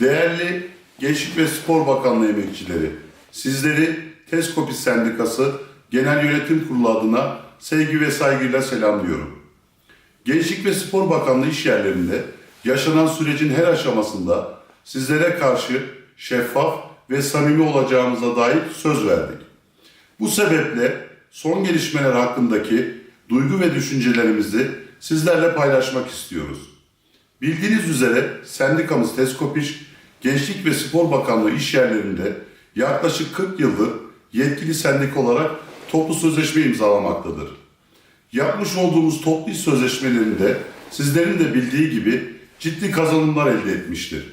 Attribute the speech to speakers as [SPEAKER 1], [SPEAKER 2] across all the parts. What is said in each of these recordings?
[SPEAKER 1] Değerli Gençlik ve Spor Bakanlığı emekçileri, sizleri Teskopi Sendikası Genel Yönetim Kurulu adına sevgi ve saygıyla selamlıyorum. Gençlik ve Spor Bakanlığı iş yerlerinde yaşanan sürecin her aşamasında sizlere karşı şeffaf ve samimi olacağımıza dair söz verdik. Bu sebeple son gelişmeler hakkındaki duygu ve düşüncelerimizi sizlerle paylaşmak istiyoruz. Bildiğiniz üzere sendikamız Teskopiş, Gençlik ve Spor Bakanlığı iş yerlerinde yaklaşık 40 yıldır yetkili sendika olarak toplu sözleşme imzalamaktadır. Yapmış olduğumuz toplu iş sözleşmelerinde sizlerin de bildiği gibi ciddi kazanımlar elde etmiştir.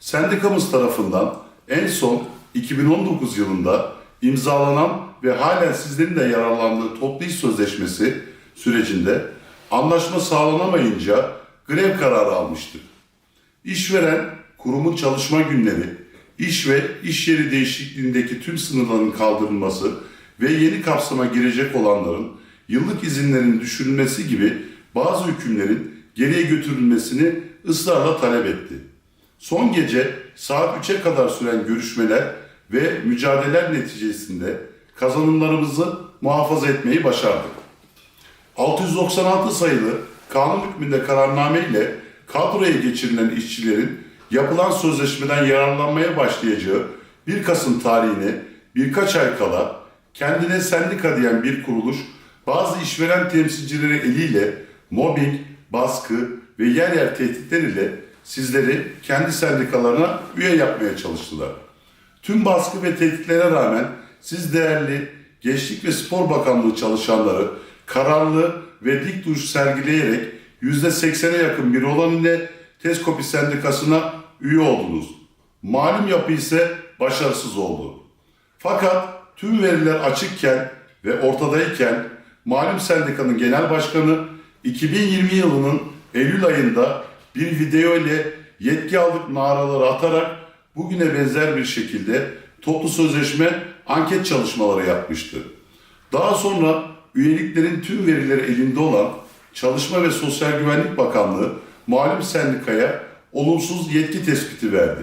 [SPEAKER 1] Sendikamız tarafından en son 2019 yılında imzalanan ve halen sizlerin de yararlandığı toplu iş sözleşmesi sürecinde anlaşma sağlanamayınca grev kararı almıştık. İşveren kurumun çalışma günleri, iş ve iş yeri değişikliğindeki tüm sınırların kaldırılması ve yeni kapsama girecek olanların yıllık izinlerin düşürülmesi gibi bazı hükümlerin geriye götürülmesini ısrarla talep etti. Son gece saat 3'e kadar süren görüşmeler ve mücadeleler neticesinde kazanımlarımızı muhafaza etmeyi başardık. 696 sayılı kanun hükmünde kararname ile kadroya geçirilen işçilerin yapılan sözleşmeden yararlanmaya başlayacağı 1 Kasım tarihine birkaç ay kala kendine sendika diyen bir kuruluş bazı işveren temsilcileri eliyle mobbing, baskı ve yer yer tehditler ile sizleri kendi sendikalarına üye yapmaya çalıştılar. Tüm baskı ve tehditlere rağmen siz değerli Gençlik ve Spor Bakanlığı çalışanları kararlı ve dik duruş sergileyerek %80'e yakın bir oran ile Teskopi Sendikası'na üye oldunuz. Malum yapı ise başarısız oldu. Fakat tüm veriler açıkken ve ortadayken malum sendikanın genel başkanı 2020 yılının Eylül ayında bir video ile yetki aldık naraları atarak bugüne benzer bir şekilde toplu sözleşme anket çalışmaları yapmıştı. Daha sonra üyeliklerin tüm verileri elinde olan Çalışma ve Sosyal Güvenlik Bakanlığı malum sendikaya olumsuz yetki tespiti verdi.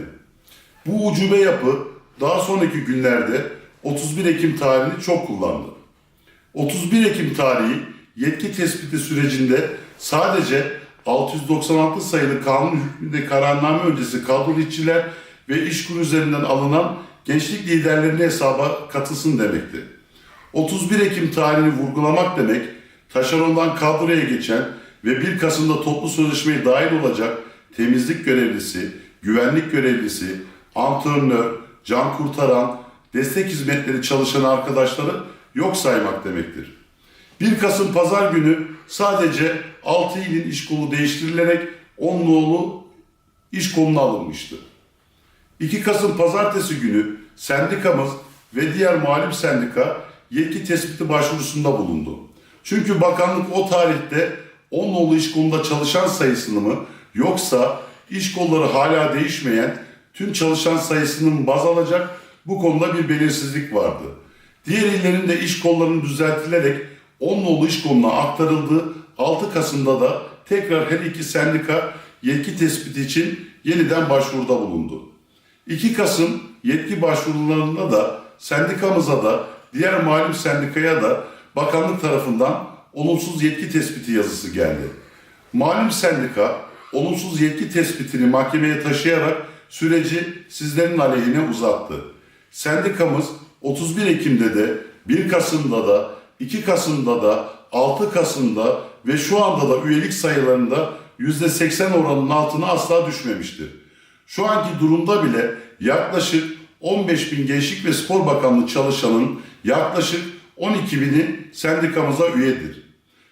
[SPEAKER 1] Bu ucube yapı daha sonraki günlerde 31 Ekim tarihini çok kullandı. 31 Ekim tarihi yetki tespiti sürecinde sadece 696 sayılı kanun hükmünde kararname öncesi kadrolu işçiler ve işkur üzerinden alınan gençlik liderlerine hesaba katılsın demekti. 31 Ekim tarihini vurgulamak demek, taşerondan kadroya geçen ve 1 Kasım'da toplu sözleşmeye dahil olacak temizlik görevlisi, güvenlik görevlisi, antrenör, can kurtaran, destek hizmetleri çalışan arkadaşları yok saymak demektir. 1 Kasım Pazar günü sadece 6 ilin iş kolu değiştirilerek 10 nolu iş koluna alınmıştı. 2 Kasım Pazartesi günü sendikamız ve diğer malum sendika yetki tespiti başvurusunda bulundu. Çünkü bakanlık o tarihte 10 nolu iş kolunda çalışan sayısını mı yoksa iş kolları hala değişmeyen tüm çalışan sayısını mı baz alacak bu konuda bir belirsizlik vardı. Diğer illerin de iş kollarının düzeltilerek 10 nolu iş koluna aktarıldı. 6 Kasım'da da tekrar her iki sendika yetki tespiti için yeniden başvuruda bulundu. 2 Kasım yetki başvurularında da sendikamıza da diğer malum sendikaya da bakanlık tarafından olumsuz yetki tespiti yazısı geldi. Malum sendika olumsuz yetki tespitini mahkemeye taşıyarak süreci sizlerin aleyhine uzattı. Sendikamız 31 Ekim'de de 1 Kasım'da da 2 Kasım'da da 6 Kasım'da ve şu anda da üyelik sayılarında %80 oranının altına asla düşmemiştir. Şu anki durumda bile yaklaşık 15 bin Gençlik ve Spor Bakanlığı çalışanın yaklaşık 12 bini sendikamıza üyedir.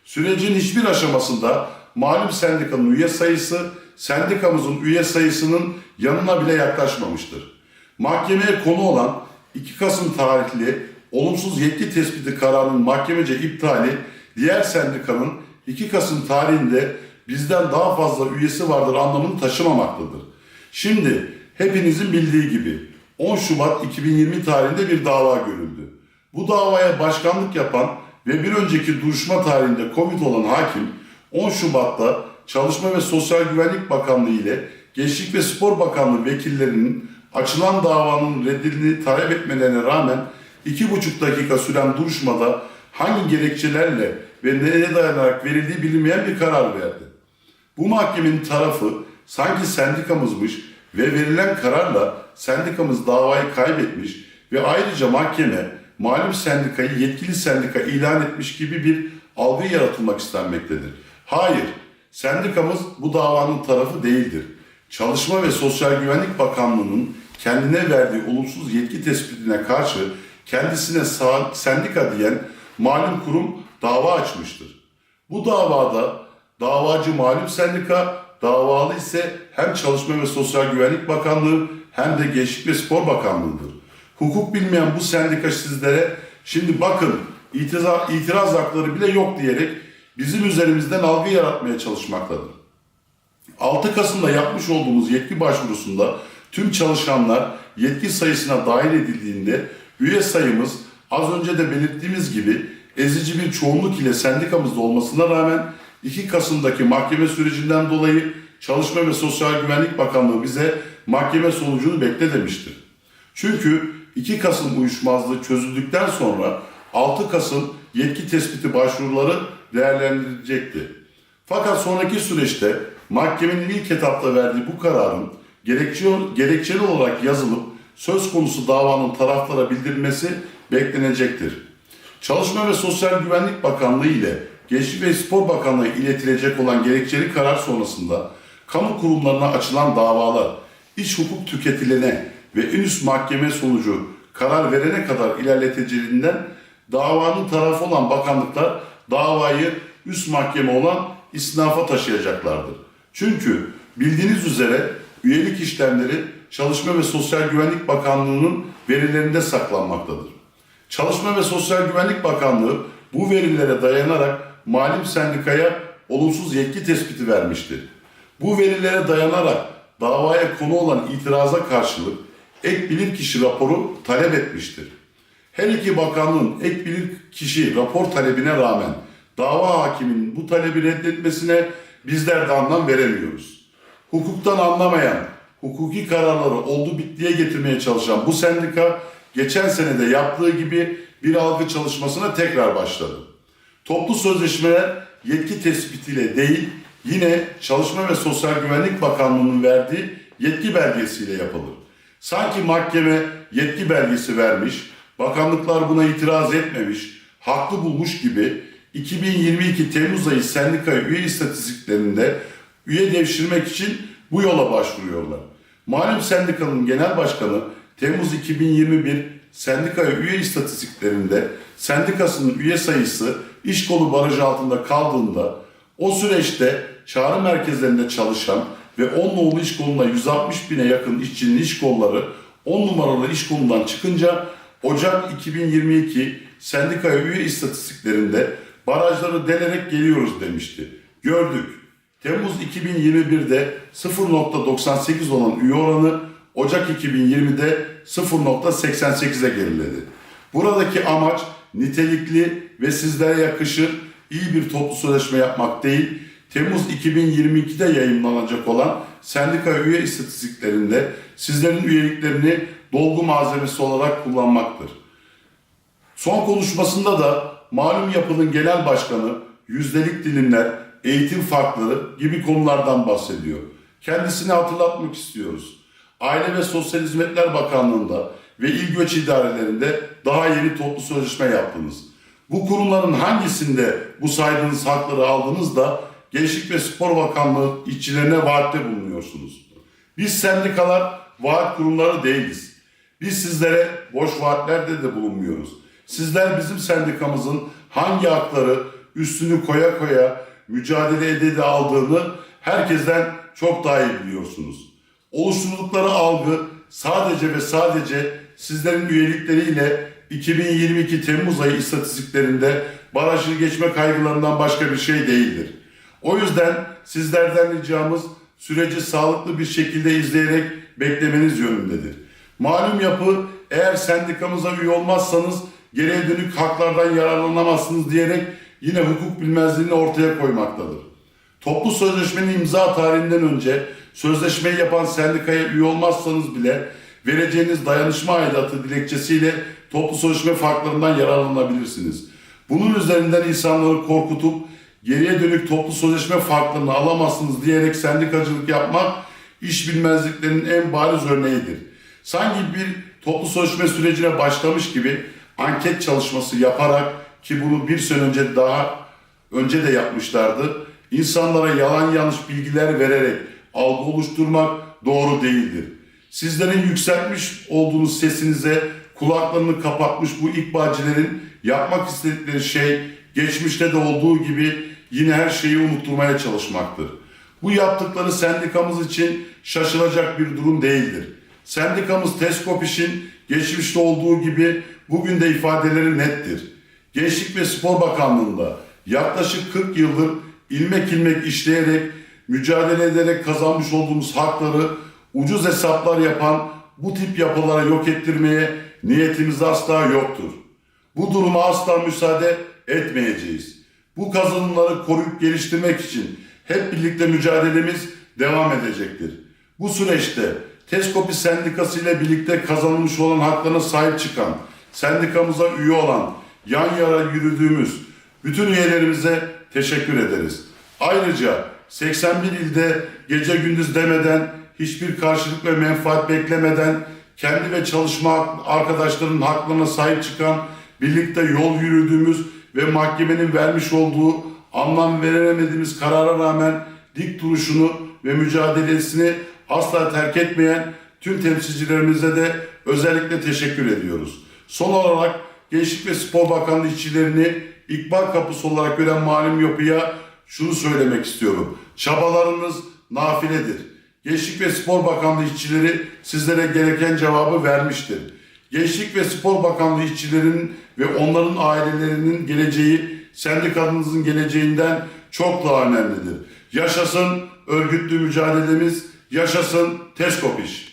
[SPEAKER 1] Sürecin hiçbir aşamasında malum sendikanın üye sayısı sendikamızın üye sayısının yanına bile yaklaşmamıştır. Mahkemeye konu olan 2 Kasım tarihli olumsuz yetki tespiti kararının mahkemece iptali diğer sendikanın 2 Kasım tarihinde bizden daha fazla üyesi vardır anlamını taşımamaktadır. Şimdi hepinizin bildiği gibi 10 Şubat 2020 tarihinde bir dava görüldü. Bu davaya başkanlık yapan ve bir önceki duruşma tarihinde Covid olan hakim 10 Şubat'ta Çalışma ve Sosyal Güvenlik Bakanlığı ile Gençlik ve Spor Bakanlığı vekillerinin açılan davanın reddini talep etmelerine rağmen iki buçuk dakika süren duruşmada hangi gerekçelerle ve neye dayanarak verildiği bilinmeyen bir karar verdi. Bu mahkemenin tarafı sanki sendikamızmış ve verilen kararla sendikamız davayı kaybetmiş ve ayrıca mahkeme malum sendikayı yetkili sendika ilan etmiş gibi bir algı yaratılmak istenmektedir. Hayır, sendikamız bu davanın tarafı değildir. Çalışma ve Sosyal Güvenlik Bakanlığı'nın kendine verdiği olumsuz yetki tespitine karşı kendisine sendika diyen malum kurum dava açmıştır. Bu davada davacı malum sendika, davalı ise hem Çalışma ve Sosyal Güvenlik Bakanlığı hem de Gençlik ve Spor Bakanlığı'dır. Hukuk bilmeyen bu sendika sizlere şimdi bakın itiraz, itiraz hakları bile yok diyerek bizim üzerimizden algı yaratmaya çalışmaktadır. 6 Kasım'da yapmış olduğumuz yetki başvurusunda tüm çalışanlar yetki sayısına dahil edildiğinde üye sayımız az önce de belirttiğimiz gibi ezici bir çoğunluk ile sendikamızda olmasına rağmen 2 Kasım'daki mahkeme sürecinden dolayı Çalışma ve Sosyal Güvenlik Bakanlığı bize mahkeme sonucunu bekle demiştir. Çünkü 2 Kasım uyuşmazlığı çözüldükten sonra 6 Kasım yetki tespiti başvuruları değerlendirilecekti. Fakat sonraki süreçte mahkemenin ilk etapta verdiği bu kararın gerekçe, gerekçeli olarak yazılıp söz konusu davanın taraflara bildirilmesi beklenecektir. Çalışma ve Sosyal Güvenlik Bakanlığı ile Gençlik ve Spor Bakanlığı iletilecek olan gerekçeli karar sonrasında kamu kurumlarına açılan davalar iç hukuk tüketilene ve en üst mahkeme sonucu karar verene kadar ilerleteceğinden davanın tarafı olan bakanlıklar davayı üst mahkeme olan isnafa taşıyacaklardır. Çünkü bildiğiniz üzere üyelik işlemleri Çalışma ve Sosyal Güvenlik Bakanlığı'nın verilerinde saklanmaktadır. Çalışma ve Sosyal Güvenlik Bakanlığı bu verilere dayanarak malum sendikaya olumsuz yetki tespiti vermiştir. Bu verilere dayanarak davaya konu olan itiraza karşılık ek bilirkişi raporu talep etmiştir. Her iki bakanlığın ek bilirkişi rapor talebine rağmen dava hakiminin bu talebi reddetmesine bizler de anlam veremiyoruz. Hukuktan anlamayan, hukuki kararları oldu bittiye getirmeye çalışan bu sendika geçen senede yaptığı gibi bir algı çalışmasına tekrar başladı. Toplu sözleşmeler yetki tespitiyle değil, yine Çalışma ve Sosyal Güvenlik Bakanlığı'nın verdiği yetki belgesiyle yapılır. Sanki mahkeme yetki belgesi vermiş, bakanlıklar buna itiraz etmemiş, haklı bulmuş gibi 2022 Temmuz ayı sendika üye istatistiklerinde üye devşirmek için bu yola başvuruyorlar. Malum sendikanın genel başkanı Temmuz 2021 sendika üye istatistiklerinde sendikasının üye sayısı iş kolu barajı altında kaldığında o süreçte çağrı merkezlerinde çalışan ve 10 nolu iş kolunda 160 bine yakın işçinin iş kolları 10 numaralı iş kolundan çıkınca Ocak 2022 sendikaya üye istatistiklerinde barajları delerek geliyoruz demişti. Gördük. Temmuz 2021'de 0.98 olan üye oranı Ocak 2020'de 0.88'e geriledi. Buradaki amaç nitelikli ve sizlere yakışır iyi bir toplu sözleşme yapmak değil, Temmuz 2022'de yayınlanacak olan sendika üye istatistiklerinde sizlerin üyeliklerini dolgu malzemesi olarak kullanmaktır. Son konuşmasında da malum yapının genel başkanı yüzdelik dilimler, eğitim farkları gibi konulardan bahsediyor. Kendisini hatırlatmak istiyoruz. Aile ve Sosyal Hizmetler Bakanlığı'nda ve İl Göç İdarelerinde daha yeni toplu sözleşme yaptınız. Bu kurumların hangisinde bu saydığınız hakları aldınız da Gençlik ve Spor Bakanlığı işçilerine vaatte bulunuyorsunuz? Biz sendikalar vaat kurumları değiliz. Biz sizlere boş vaatlerde de bulunmuyoruz. Sizler bizim sendikamızın hangi hakları üstünü koya koya mücadele ede aldığını herkesten çok daha iyi biliyorsunuz. Oluşturdukları algı sadece ve sadece sizlerin üyelikleriyle 2022 Temmuz ayı istatistiklerinde barajı geçme kaygılarından başka bir şey değildir. O yüzden sizlerden ricamız süreci sağlıklı bir şekilde izleyerek beklemeniz yönündedir. Malum yapı eğer sendikamıza üye olmazsanız geriye dönük haklardan yararlanamazsınız diyerek yine hukuk bilmezliğini ortaya koymaktadır. Toplu sözleşmenin imza tarihinden önce sözleşmeyi yapan sendikaya üye olmazsanız bile vereceğiniz dayanışma aidatı dilekçesiyle toplu sözleşme farklarından yararlanabilirsiniz. Bunun üzerinden insanları korkutup geriye dönük toplu sözleşme farklarını alamazsınız diyerek sendikacılık yapmak iş bilmezliklerinin en bariz örneğidir. Sanki bir toplu sözleşme sürecine başlamış gibi anket çalışması yaparak ki bunu bir sene önce daha önce de yapmışlardı. İnsanlara yalan yanlış bilgiler vererek algı oluşturmak doğru değildir. Sizlerin yükseltmiş olduğunuz sesinize kulaklarını kapatmış bu ikbalcilerin yapmak istedikleri şey geçmişte de olduğu gibi yine her şeyi unutturmaya çalışmaktır. Bu yaptıkları sendikamız için şaşılacak bir durum değildir. Sendikamız Teskopiş'in geçmişte olduğu gibi bugün de ifadeleri nettir. Gençlik ve Spor Bakanlığı'nda yaklaşık 40 yıldır ilmek ilmek işleyerek, mücadele ederek kazanmış olduğumuz hakları ucuz hesaplar yapan bu tip yapılara yok ettirmeye niyetimiz asla yoktur. Bu duruma asla müsaade etmeyeceğiz. Bu kazanımları koruyup geliştirmek için hep birlikte mücadelemiz devam edecektir. Bu süreçte Teskopi Sendikası ile birlikte kazanılmış olan haklarına sahip çıkan, sendikamıza üye olan, yan yana yürüdüğümüz bütün üyelerimize teşekkür ederiz. Ayrıca 81 ilde gece gündüz demeden, hiçbir karşılık ve menfaat beklemeden kendi ve çalışma arkadaşlarının haklarına sahip çıkan, birlikte yol yürüdüğümüz ve mahkemenin vermiş olduğu anlam veremediğimiz karara rağmen dik duruşunu ve mücadelesini asla terk etmeyen tüm temsilcilerimize de özellikle teşekkür ediyoruz. Son olarak Gençlik ve Spor Bakanlığı işçilerini ikbal kapısı olarak gören malum yapıya şunu söylemek istiyorum. Çabalarınız nafiledir. Gençlik ve Spor Bakanlığı işçileri sizlere gereken cevabı vermiştir. Gençlik ve Spor Bakanlığı işçilerinin ve onların ailelerinin geleceği sendikanızın geleceğinden çok daha önemlidir. Yaşasın örgütlü mücadelemiz, yaşasın Teskop iş.